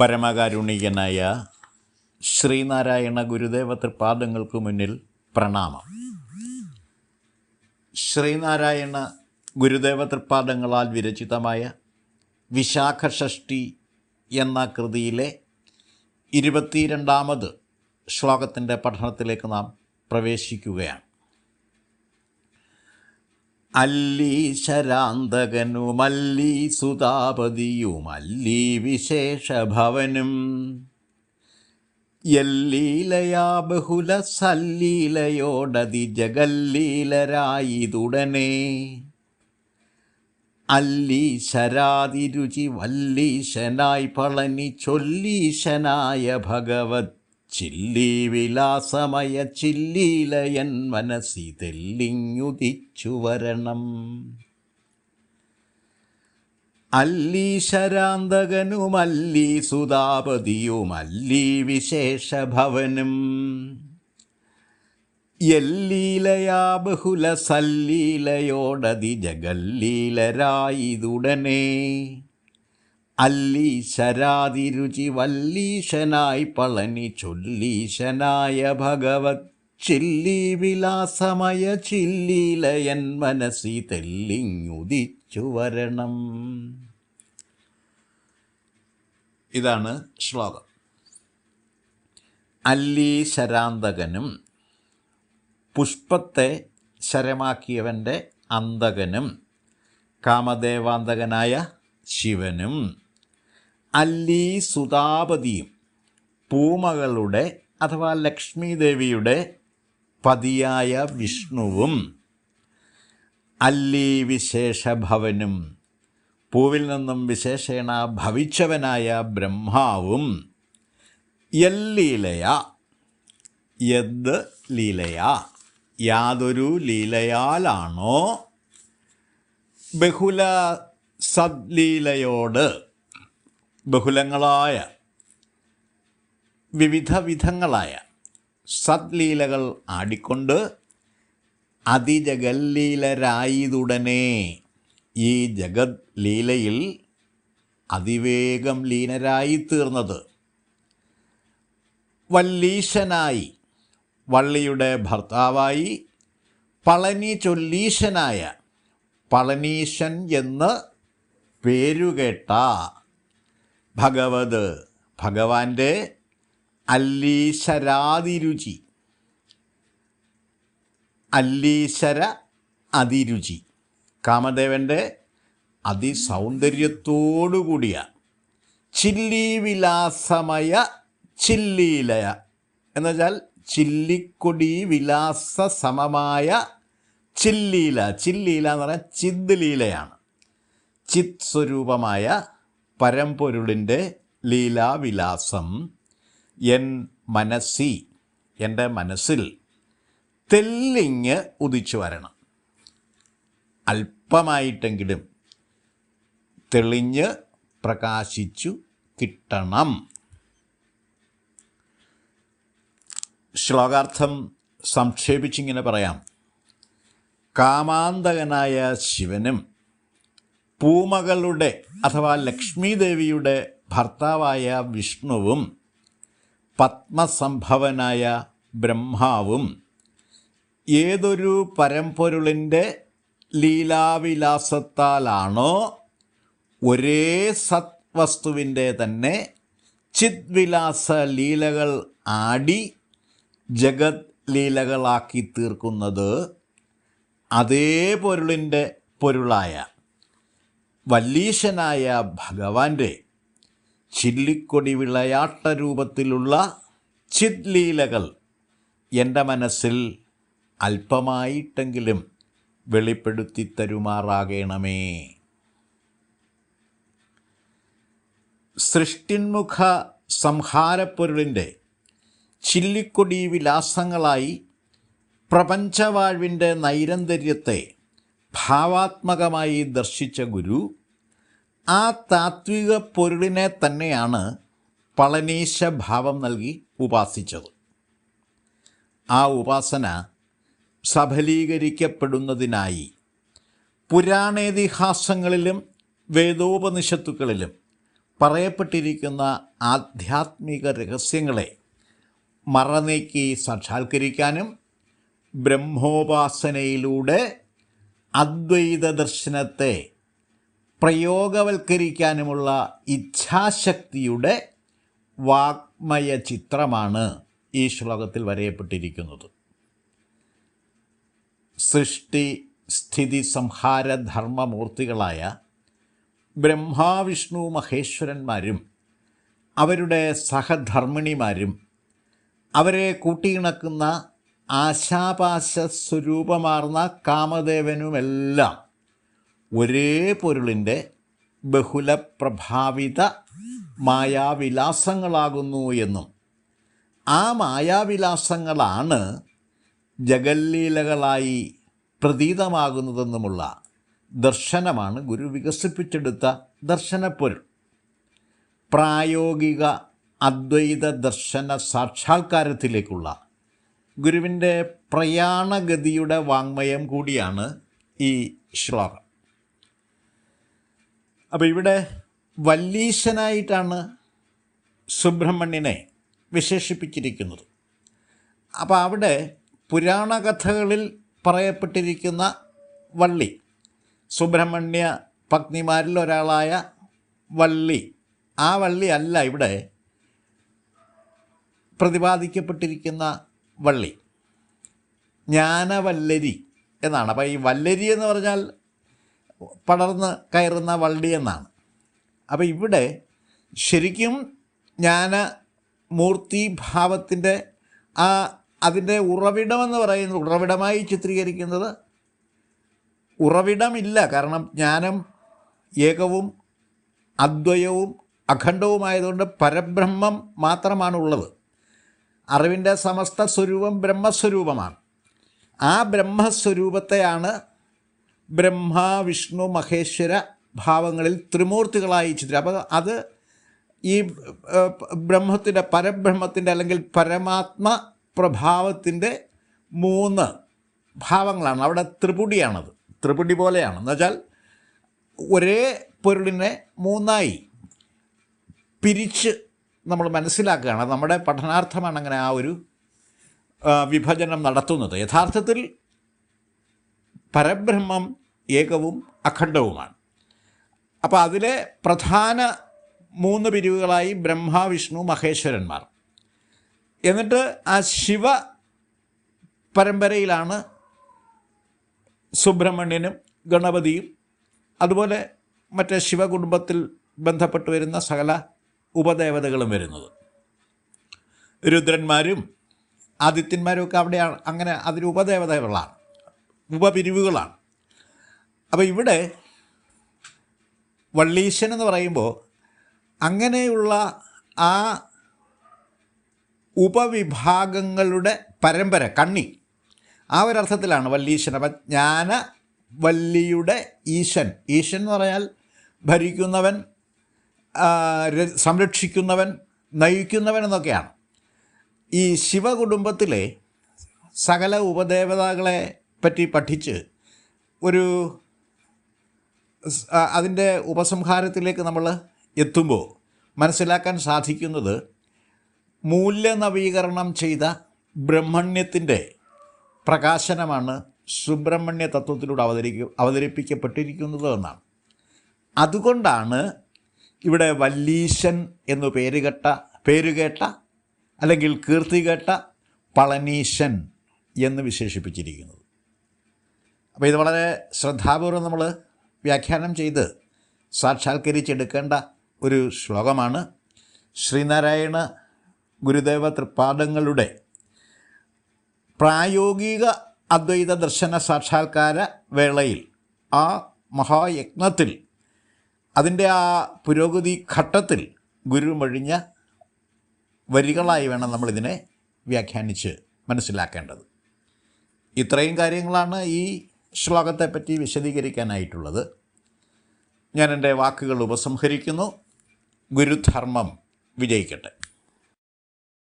പരമകാരുണികനായ ശ്രീനാരായണ ഗുരുദേവ തൃപാദങ്ങൾക്ക് മുന്നിൽ പ്രണാമം. ശ്രീനാരായണ ഗുരുദേവ തൃപാദങ്ങളാൽ വിരചിതമായ വിശാഖഷ്ടി എന്ന കൃതിയിലെ ഇരുപത്തിരണ്ടാമത് ശ്ലോകത്തിന്റെ പഠനത്തിലേക്ക് നാം പ്രവേശിക്കുകയാണ്. അല്ലീശരാന്തകനുമല്ലീ സുതാപതിയുമല്ലീ വിശേഷഭവനും. എല്ലീലയാ ബഹുല സല്ലീലയോടതി ജഗല്ലീലരായിതുടനെ. അല്ലീശരാതിരുചി വല്ലീശനായി പളനി ചൊല്ലീശനായ ഭഗവത് ചില്ലി വിലാസമയ ചില്ലീലയൻ മനസ്സി തെല്ലിങ്ങുദിച്ചു വരണം. സുതാപതിയും സുതാപതിയുമല്ലീ വിശേഷഭവനും. എല്ലീലയാ ബഹുല സല്ലീലയോടതി ജഗല്ലീലരായിതുടനെ. അല്ലീശരാതിരുചി വല്ലീശനായി പളനി ചൊല്ലീശനായ ഭഗവത്. ചില്ലി വിലാസമയ ചില്ലീലയൻ മനസ്സി തെല്ലിങ്ങുദിച്ചു വരണം. ഇതാണ് ശ്ലോകം. അല്ലീശരാന്തകനും പുഷ്പത്തെ ശരമാക്കിയവന്റെ അന്തകനും കാമദേവാന്തകനായ ശിവനും അല്ലീ സുതാപതിയും പൂമകളുടെ അഥവാ ലക്ഷ്മി ദേവിയുടെ പതിയായ വിഷ്ണുവും അല്ലീ വിശേഷഭവനും പൂവിൽ നിന്നും വിശേഷേണ ഭവിച്ചവനായ ബ്രഹ്മാവും എല്ലീലയ യദ് ലീലയ യാതൊരു ലീലയാലാണോ? ബഹുല സദ്ലീലയോട് ബഹുലങ്ങളായ വിവിധ വിധങ്ങളായ സദ്ലീലകൾ ആടിക്കൊണ്ട് അതിജഗല്ലീലരായതുടനെ ഈ ജഗത് ലീലയിൽ അതിവേഗം ലീനരായി തീർന്നത് വല്ലീശനായി വള്ളിയുടെ ഭർത്താവായി പളനി ചൊല്ലീശനായ പളനീശൻ എന്ന് പേരുകേട്ട ഭഗവത് ഭഗവാന്റെ അല്ലീശരാതിരുചി. അല്ലീശര അതിരുചി. കാമദേവന്റെ അതിസൗന്ദര്യത്തോടുകൂടിയ ചില്ലി വിലാസമയ ചില്ലീലയ. എന്നുവെച്ചാൽ ചില്ലിക്കൊടി വിലാസ സമമായ ചില്ലീല. ചില്ലീല എന്ന് പറഞ്ഞാൽ ചിദ്ലീലയാണ് ചിത് സ്വരൂപമായ പരമ്പൊരുളിന്റെ ലീലാവിലാസം എൻ മനസ്സി എന്റെ മനസ്സിൽ തെല്ലിങ് ഉദിച്ചു വരണം. അല്പമായിട്ടെങ്കിലും തെളിഞ്ഞ് പ്രകാശിച്ചു കിട്ടണം. ശ്ലോകാർത്ഥം സംക്ഷേപിച്ചിങ്ങനെ പറയാം. കാമാന്തകനായ ശിവനും പൂമകളുടെ അഥവാ ലക്ഷ്മി ദേവിയുടെ ഭർത്താവായ വിഷ്ണുവും പത്മസംഭവനായ ബ്രഹ്മാവും ഏതൊരു പരമ്പൊരുളിന്റെ ലീലാവിലാസത്താലാണോ ഒരേ സത്വസ്തുവിന്റെ തന്നെ ചിദ്വിലാസ ലീലകൾ ആടി ജഗത് ലീലകളാക്കി തീർക്കുന്നത് അതേ പൊരുളിന്റെ പൊരുളായ വല്ലീശനായ ഭഗവാന്റെ ചില്ലിക്കൊടി വിളയാട്ട രൂപത്തിലുള്ള ചിദ്ലീലകൾ എന്റെ മനസ്സിൽ അല്പമായിട്ടെങ്കിലും വെളിപ്പെടുത്തി തരുമാറാകണമേ. സൃഷ്ടിന്മുഖ സംഹാരപ്പൊരുളിന്റെ ചില്ലിക്കൊടി വിലാസങ്ങളായി പ്രപഞ്ചവാഴ്വിന്റെ നൈരന്തര്യത്തെ ഭാവാത്മകമായി ദർശിച്ച ഗുരു ആ താത്വിക പൊരുളിനെ തന്നെയാണ് പളനീശ ഭാവം നൽകി ഉപാസിച്ചത്. ആ ഉപാസന സഫലീകരിക്കപ്പെടുന്നതിനായി പുരാണേതിഹാസങ്ങളിലും വേദോപനിഷത്തുക്കളിലും പറയപ്പെട്ടിരിക്കുന്ന ആധ്യാത്മിക രഹസ്യങ്ങളെ മറനീക്കി സാക്ഷാത്കരിക്കാനും ബ്രഹ്മോപാസനയിലൂടെ അദ്വൈത ദർശനത്തെ പ്രയോഗവൽക്കരിക്കാനുമുള്ള ഇച്ഛാശക്തിയുടെ വാഗ്മയ ചിത്രമാണ് ഈ ശ്ലോകത്തിൽ വരയപ്പെട്ടിരിക്കുന്നത്. സൃഷ്ടി സ്ഥിതി സംഹാര ധർമ്മമൂർത്തികളായ ബ്രഹ്മാവിഷ്ണു മഹേശ്വരന്മാരും അവരുടെ സഹധർമ്മിണിമാരും അവരെ കൂട്ടിയിണക്കുന്ന ആശാപാശ സ്വരൂപമാർന്ന കാമദേവനുമെല്ലാം ഒരേ പൊരുളിന്റെ ബഹുലപ്രഭാവിത മായാവിലാസങ്ങളാകുന്നു എന്നും. ആ മായാവിലാസങ്ങളാണ് ജഗല്ലീലകളായി പ്രതീതമാകുന്നതെന്നുമുള്ള ദർശനമാണ് ഗുരു വികസിപ്പിച്ചെടുത്ത ദർശനപ്പൊരുൾ. പ്രായോഗിക അദ്വൈത ദർശന സാക്ഷാത്കാരത്തിലേക്കുള്ള ഗുരുവിന്റെ പ്രയാണഗതിയുടെ വാങ്മയം കൂടിയാണ് ഈ ശ്ലോകം. അപ്പോൾ ഇവിടെ വല്ലീശനായിട്ടാണ് സുബ്രഹ്മണ്യനെ വിശേഷിപ്പിച്ചിരിക്കുന്നത്. അപ്പോൾ അവിടെ പുരാണകഥകളിൽ പറയപ്പെട്ടിരിക്കുന്ന വള്ളി സുബ്രഹ്മണ്യ പത്നിമാരിൽ ഒരാളായ വള്ളി ആ വള്ളി അല്ല ഇവിടെ പ്രതിപാദിക്കപ്പെട്ടിരിക്കുന്ന വള്ളി. ജ്ഞാനവല്ലരി എന്നാണ്. അപ്പോൾ ഈ വല്ലരി എന്ന് പറഞ്ഞാൽ പടർന്ന് കയറുന്ന വള്ളി എന്നാണ്. അപ്പോൾ ഇവിടെ ശരിക്കും ജ്ഞാന മൂർത്തിഭാവത്തിന്റെ ആ അതിന്റെ ഉറവിടമെന്ന് പറയുന്നത് ഉറവിടമായി ചിത്രീകരിക്കുന്നത് ഉറവിടമില്ല. കാരണം ജ്ഞാനം ഏകവും അദ്വയവും അഖണ്ഡവുമായതുകൊണ്ട് പരബ്രഹ്മം മാത്രമാണ് ഉള്ളത് അറിവിന്റെ സമസ്ത സ്വരൂപം ബ്രഹ്മസ്വരൂപമാണ്. ആ ബ്രഹ്മസ്വരൂപത്തെയാണ് ബ്രഹ്മ വിഷ്ണു മഹേശ്വര ഭാവങ്ങളിൽ ത്രിമൂർത്തികളായി ചിത്രം അപ്പോൾ അത് ഈ ബ്രഹ്മത്തിന്റെ പരബ്രഹ്മത്തിന്റെ അല്ലെങ്കിൽ പരമാത്മ പ്രഭാവത്തിന്റെ മൂന്ന് ഭാവങ്ങളാണ്. അവിടെ ത്രിപുടിയാണത്. ത്രിപുടി പോലെയാണ്. എന്നുവെച്ചാൽ ഒരേ പൊരുളിനെ മൂന്നായി പിരിച്ച് നമ്മൾ മനസ്സിലാക്കുകയാണ്. നമ്മുടെ പഠനാർത്ഥമാണ് അങ്ങനെ ആ ഒരു വിഭജനം നടത്തുന്നത്. യഥാർത്ഥത്തിൽ പരബ്രഹ്മം ഏകവും അഖണ്ഡവുമാണ്. അപ്പോൾ അതിലെ പ്രധാന മൂന്ന് പിരിവുകളായി ബ്രഹ്മ വിഷ്ണു മഹേശ്വരന്മാർ. എന്നിട്ട് ആ ശിവ പരമ്പരയിലാണ് സുബ്രഹ്മണ്യനും ഗണപതിയും. അതുപോലെ മറ്റേ ശിവകുടുംബത്തിൽ ബന്ധപ്പെട്ട് വരുന്ന സകല ഉപദേവതകളും വരുന്നത്. രുദ്രന്മാരും ആദിത്യന്മാരും ഒക്കെ അവിടെയാണ് അങ്ങനെ അതിന് ഉപദേവതകളാണ്. ഉപപിരിവുകളാണ്. അപ്പോൾ ഇവിടെ വള്ളീശൻ എന്ന് പറയുമ്പോൾ അങ്ങനെയുള്ള ആ ഉപവിഭാഗങ്ങളുടെ പരമ്പര കണ്ണി. ആ ഒരർത്ഥത്തിലാണ് വല്ലീശൻ അപ്പം ജ്ഞാന വല്ലിയുടെ ഈശൻ. ഈശൻ എന്ന് പറഞ്ഞാൽ ഭരിക്കുന്നവൻ സംരക്ഷിക്കുന്നവൻ നയിക്കുന്നവൻ എന്നൊക്കെയാണ്. ഈ ശിവകുടുംബത്തിലെ സകല ഉപദേവതകളെ പറ്റി പഠിച്ച് ഒരു അതിന്റെ ഉപസംഹാരത്തിലേക്ക് നമ്മൾ എത്തുമ്പോൾ മനസ്സിലാക്കാൻ സാധിക്കുന്നത് മൂല്യനവീകരണം ചെയ്ത ബ്രഹ്മണ്യത്തിന്റെ പ്രകാശനമാണ് സുബ്രഹ്മണ്യ തത്വത്തിലൂടെ അവതരിക്ക അവതരിപ്പിക്കപ്പെട്ടിരിക്കുന്നത് എന്നാണ്. അതുകൊണ്ടാണ് ഇവിടെ വല്ലീശൻ എന്നു പേരുകെട്ട പേരുകേട്ട അല്ലെങ്കിൽ കീർത്തികേട്ട പളനീശൻ എന്ന് വിശേഷിപ്പിച്ചിരിക്കുന്നത്. അപ്പോൾ ഇത് വളരെ ശ്രദ്ധാപൂർവം നമ്മൾ വ്യാഖ്യാനം ചെയ്ത് സാക്ഷാത്കരിച്ചെടുക്കേണ്ട ഒരു ശ്ലോകമാണ്. ശ്രീനാരായണ ഗുരുദേവ തൃപ്പാദങ്ങളുടെ പ്രായോഗിക അദ്വൈത ദർശന സാക്ഷാത്കാര വേളയിൽ ആ മഹായജ്ഞത്തിൽ അതിന്റെ ആ പുരോഗതി ഘട്ടത്തിൽ ഗുരു മൊഴിഞ്ഞ വരികളായി വേണം നമ്മളിതിനെ വ്യാഖ്യാനിച്ച് മനസ്സിലാക്കേണ്ടത്. ഇത്രയും കാര്യങ്ങളാണ് ഈ ശ്ലോകത്തെപ്പറ്റി വിശദീകരിക്കാനായിട്ടുള്ളത്. ഞാൻ എന്റെ വാക്കുകൾ ഉപസംഹരിക്കുന്നു. ഗുരുധർമ്മം വിജയിക്കട്ടെ.